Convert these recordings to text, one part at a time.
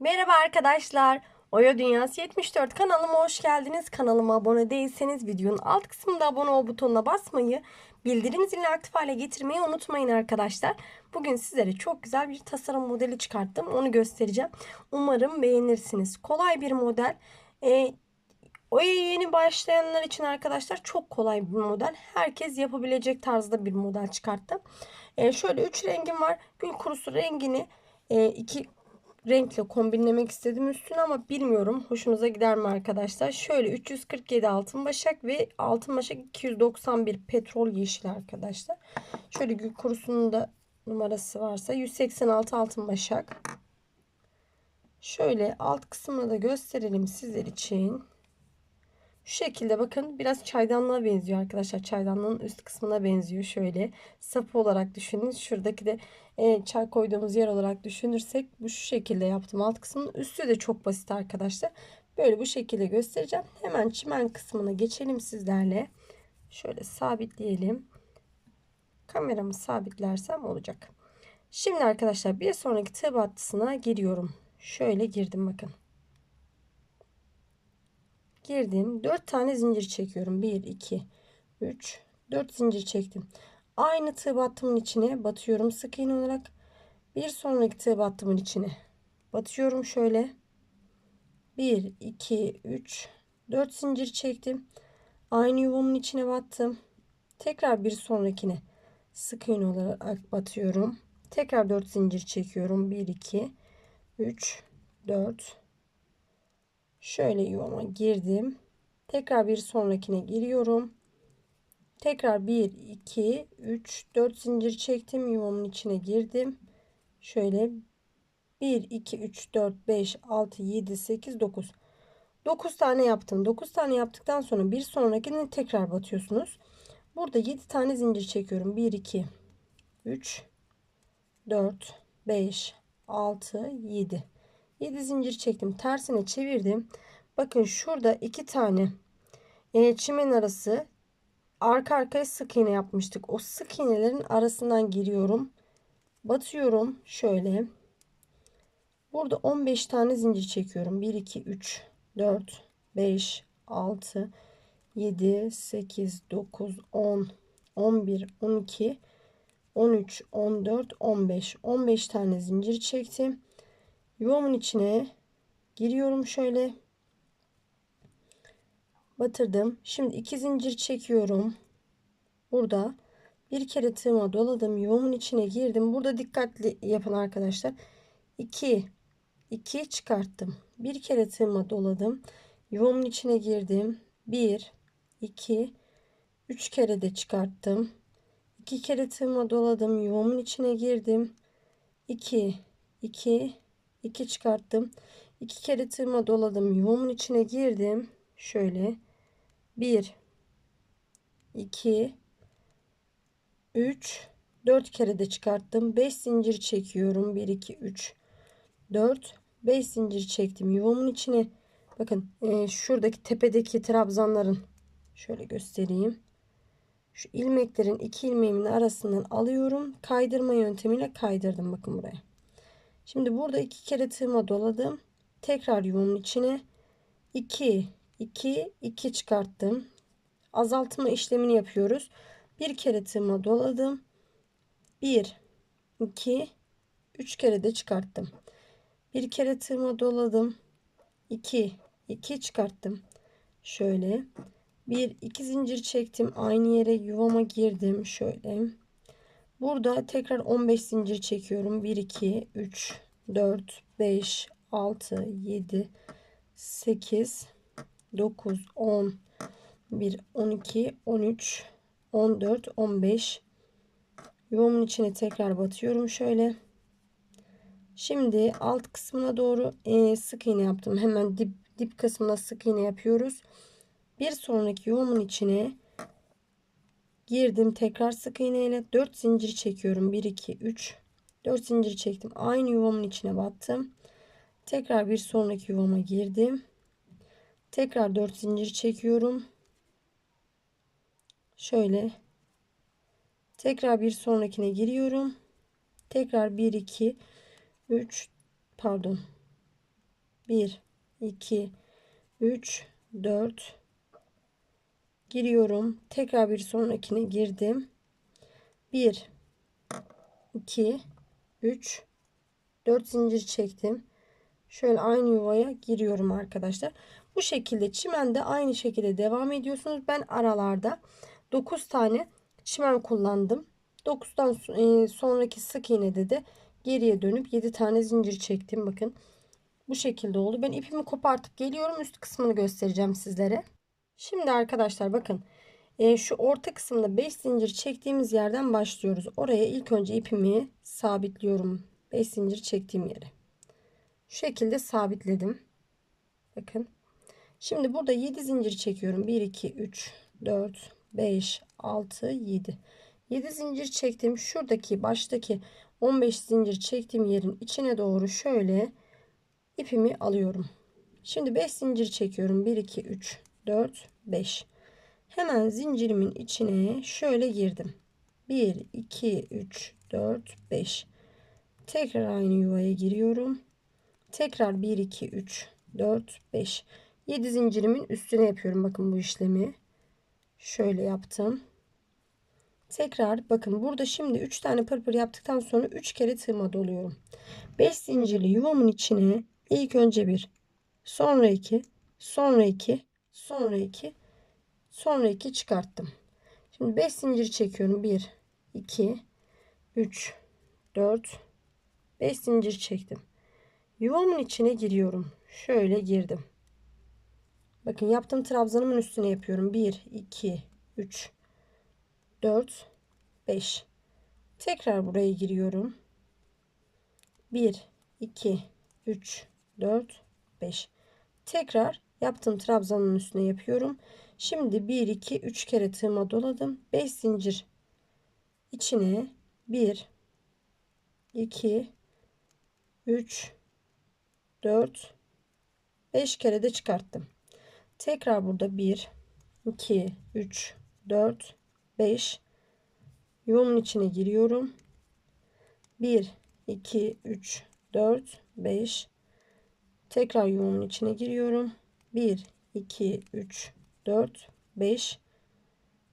Merhaba arkadaşlar. Oya Dünyası 74 kanalıma hoş geldiniz. Kanalıma abone değilseniz videonun alt kısmında abone ol butonuna basmayı, bildirim zilini aktif hale getirmeyi unutmayın arkadaşlar. Bugün sizlere çok güzel bir tasarım modeli çıkarttım. Onu göstereceğim. Umarım beğenirsiniz. Kolay bir model. Ee, Oya'ya yeni başlayanlar için arkadaşlar çok kolay bir model. Herkes yapabilecek tarzda bir model çıkarttım. Ee, şöyle 3 rengim var. Gül kurusu rengini e, iki renkle kombinlemek istedim üstüne ama bilmiyorum hoşunuza gider mi arkadaşlar. Şöyle 347 altın başak ve altın başak 291 petrol yeşil arkadaşlar. Şöyle gül kurusunun da numarası varsa 186 altın başak. Şöyle alt kısmını da gösterelim sizler için. Şu şekilde bakın biraz çaydanlığa benziyor arkadaşlar. Çaydanlığın üst kısmına benziyor. Şöyle sapı olarak düşünün. Şuradaki de e, çay koyduğumuz yer olarak düşünürsek bu şu şekilde yaptım. Alt kısmının üstü de çok basit arkadaşlar. Böyle bu şekilde göstereceğim. Hemen çimen kısmına geçelim sizlerle. Şöyle sabitleyelim. Kameramı sabitlersem olacak. Şimdi arkadaşlar bir sonraki tığ battısına giriyorum. Şöyle girdim bakın girdim. 4 tane zincir çekiyorum. 1, 2, 3, 4 zincir çektim. Aynı tığ battımın içine batıyorum sık iğne olarak. Bir sonraki tığ battımın içine batıyorum şöyle. 1, 2, 3, 4 zincir çektim. Aynı yuvamın içine battım. Tekrar bir sonrakine sık iğne olarak batıyorum. Tekrar 4 zincir çekiyorum. 1, 2, 3, 4, Şöyle yuvama girdim. Tekrar bir sonrakine giriyorum. Tekrar 1, 2, 3, 4 zincir çektim. Yuvamın içine girdim. Şöyle 1, 2, 3, 4, 5, 6, 7, 8, 9. 9 tane yaptım. 9 tane yaptıktan sonra bir sonrakine tekrar batıyorsunuz. Burada 7 tane zincir çekiyorum. 1, 2, 3, 4, 5, 6, 7. 7 zincir çektim. Tersine çevirdim. Bakın şurada iki tane e, çimen arası arka arkaya sık iğne yapmıştık. O sık iğnelerin arasından giriyorum. Batıyorum şöyle. Burada 15 tane zincir çekiyorum. 1 2 3 4 5 6 7 8 9 10 11 12 13 14 15 15 tane zincir çektim. Yuvamın içine giriyorum şöyle. Batırdım. Şimdi iki zincir çekiyorum. Burada bir kere tığıma doladım. Yuvamın içine girdim. Burada dikkatli yapın arkadaşlar. 2 2 çıkarttım. Bir kere tığıma doladım. Yuvamın içine girdim. 1 2 3 kere de çıkarttım. 2 kere tığıma doladım. Yuvamın içine girdim. 2 2 2 çıkarttım. 2 kere tığıma doladım. Yuvamın içine girdim. Şöyle 1 2 3 4 kere de çıkarttım. 5 zincir çekiyorum. 1 2 3 4 5 zincir çektim. Yuvamın içine bakın e, şuradaki tepedeki trabzanların şöyle göstereyim. Şu ilmeklerin iki ilmeğimin arasından alıyorum. Kaydırma yöntemiyle kaydırdım bakın buraya. Şimdi burada iki kere tığıma doladım. Tekrar yuvamın içine 2 2 2 çıkarttım. Azaltma işlemini yapıyoruz. Bir kere tığıma doladım. 1 2 3 kere de çıkarttım. Bir kere tığıma doladım. 2 2 çıkarttım. Şöyle 1 2 zincir çektim. Aynı yere yuvama girdim. Şöyle Burada tekrar 15 zincir çekiyorum. 1, 2, 3, 4, 5, 6, 7, 8, 9, 10, 1, 12, 13, 14, 15. Yuvamın içine tekrar batıyorum şöyle. Şimdi alt kısmına doğru e, sık iğne yaptım. Hemen dip, dip kısmına sık iğne yapıyoruz. Bir sonraki yuvamın içine girdim tekrar sık iğne ile 4 zincir çekiyorum. 1 2 3 4 zincir çektim. Aynı yuvamın içine battım. Tekrar bir sonraki yuvama girdim. Tekrar 4 zincir çekiyorum. Şöyle. Tekrar bir sonrakine giriyorum. Tekrar 1 2 3 pardon. 1 2 3 4 giriyorum. Tekrar bir sonrakine girdim. 1 2 3 4 zincir çektim. Şöyle aynı yuvaya giriyorum arkadaşlar. Bu şekilde çimende aynı şekilde devam ediyorsunuz. Ben aralarda 9 tane çimen kullandım. 9'dan e, sonraki sık iğnede de geriye dönüp 7 tane zincir çektim. Bakın bu şekilde oldu. Ben ipimi kopartıp geliyorum. Üst kısmını göstereceğim sizlere. Şimdi arkadaşlar bakın. E, şu orta kısımda 5 zincir çektiğimiz yerden başlıyoruz. Oraya ilk önce ipimi sabitliyorum. 5 zincir çektiğim yere. Şu şekilde sabitledim. Bakın. Şimdi burada 7 zincir çekiyorum. 1, 2, 3, 4, 5, 6, 7. 7 zincir çektim. Şuradaki baştaki 15 zincir çektiğim yerin içine doğru şöyle ipimi alıyorum. Şimdi 5 zincir çekiyorum. 1, 2, 3, 4, 5. Hemen zincirimin içine şöyle girdim. 1, 2, 3, 4, 5. Tekrar aynı yuvaya giriyorum. Tekrar 1, 2, 3, 4, 5. 7 zincirimin üstüne yapıyorum. Bakın bu işlemi. Şöyle yaptım. Tekrar bakın burada şimdi 3 tane pırpır yaptıktan sonra 3 kere tığıma doluyorum. 5 zincirli yuvamın içine ilk önce bir, sonra 2, sonra 2, sonra 2, sonra 2 çıkarttım. Şimdi 5 zincir çekiyorum. 1, 2, 3, 4, 5 zincir çektim. Yuvamın içine giriyorum. Şöyle girdim. Bakın yaptığım trabzanımın üstüne yapıyorum. 1, 2, 3, 4, 5. Tekrar buraya giriyorum. 1, 2, 3, 4, 5. Tekrar yaptığım trabzanın üstüne yapıyorum. Şimdi 1, 2, 3 kere tığıma doladım. 5 zincir içine 1, 2, 3, 4, 5 kere de çıkarttım. Tekrar burada 1, 2, 3, 4, 5 yuvamın içine giriyorum. 1, 2, 3, 4, 5 tekrar yuvamın içine giriyorum. 1, 2, 3, 4, 5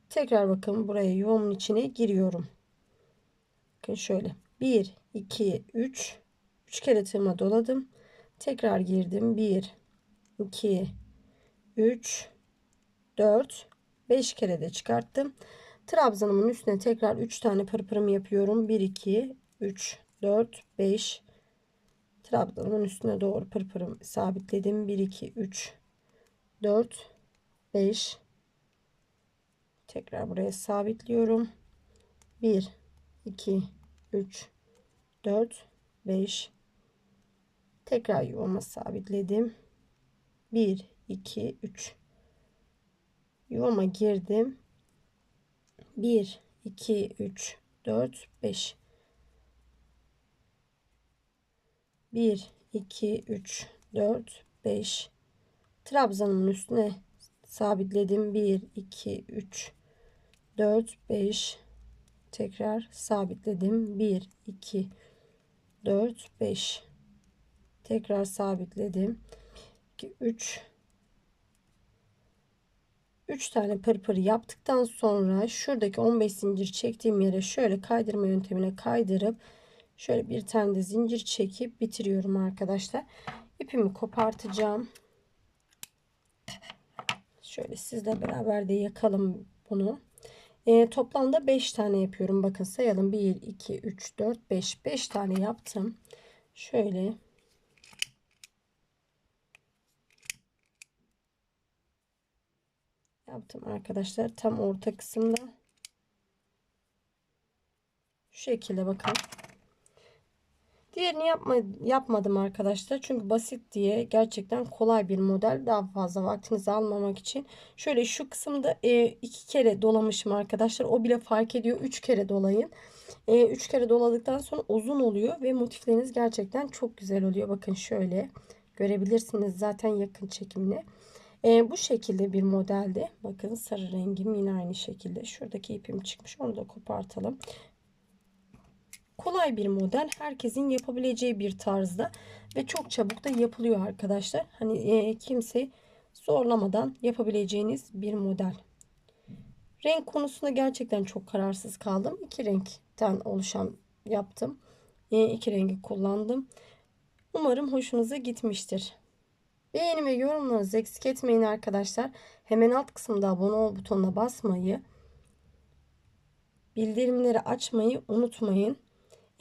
tekrar bakın buraya yuvamın içine giriyorum. Bakın şöyle 1, 2, 3 3 kere tığıma doladım. Tekrar girdim. 1, 2, 3, 4, 5 kere de çıkarttım. Trabzanımın üstüne tekrar 3 tane pırpırımı yapıyorum. 1, 2, 3, 4, 5. Trabzanımın üstüne doğru pırpırım sabitledim. 1, 2, 3, 4, 5. Tekrar buraya sabitliyorum. 1, 2, 3, 4, 5. Tekrar yuvama sabitledim. 1, 2, 3. Yuvama girdim. 1, 2, 3, 4, 5. 1, 2, 3, 4, 5. Trabzanımın üstüne sabitledim. 1, 2, 3, 4, 5. Tekrar sabitledim. 1, 2, 4, 5 tekrar sabitledim 2 3 3 tane pırpır yaptıktan sonra şuradaki 15 zincir çektiğim yere şöyle kaydırma yöntemine kaydırıp şöyle bir tane de zincir çekip bitiriyorum arkadaşlar ipimi kopartacağım şöyle sizle beraber de yakalım bunu e, toplamda 5 tane yapıyorum bakın sayalım 1 2 3 4 5 5 tane yaptım şöyle yaptım arkadaşlar. Tam orta kısımda. Şu şekilde bakın. Diğerini yapma, yapmadım arkadaşlar. Çünkü basit diye gerçekten kolay bir model. Daha fazla vaktinizi almamak için. Şöyle şu kısımda e, iki kere dolamışım arkadaşlar. O bile fark ediyor. Üç kere dolayın. E, üç kere doladıktan sonra uzun oluyor. Ve motifleriniz gerçekten çok güzel oluyor. Bakın şöyle görebilirsiniz zaten yakın çekimle. E, bu şekilde bir modelde bakın sarı rengim yine aynı şekilde. Şuradaki ipim çıkmış. Onu da kopartalım. Kolay bir model. Herkesin yapabileceği bir tarzda ve çok çabuk da yapılıyor arkadaşlar. Hani e, kimse zorlamadan yapabileceğiniz bir model. Renk konusunda gerçekten çok kararsız kaldım. İki renkten oluşan yaptım. E, iki rengi kullandım. Umarım hoşunuza gitmiştir. Beğeni ve yorumlarınızı eksik etmeyin arkadaşlar. Hemen alt kısımda abone ol butonuna basmayı, bildirimleri açmayı unutmayın.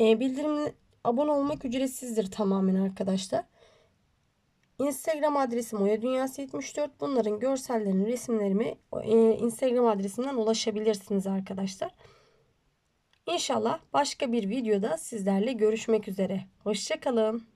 E, bildirim abone olmak ücretsizdir tamamen arkadaşlar. Instagram adresim Oya Dünyası 74. Bunların görsellerini, resimlerimi e, Instagram adresimden ulaşabilirsiniz arkadaşlar. İnşallah başka bir videoda sizlerle görüşmek üzere. Hoşçakalın.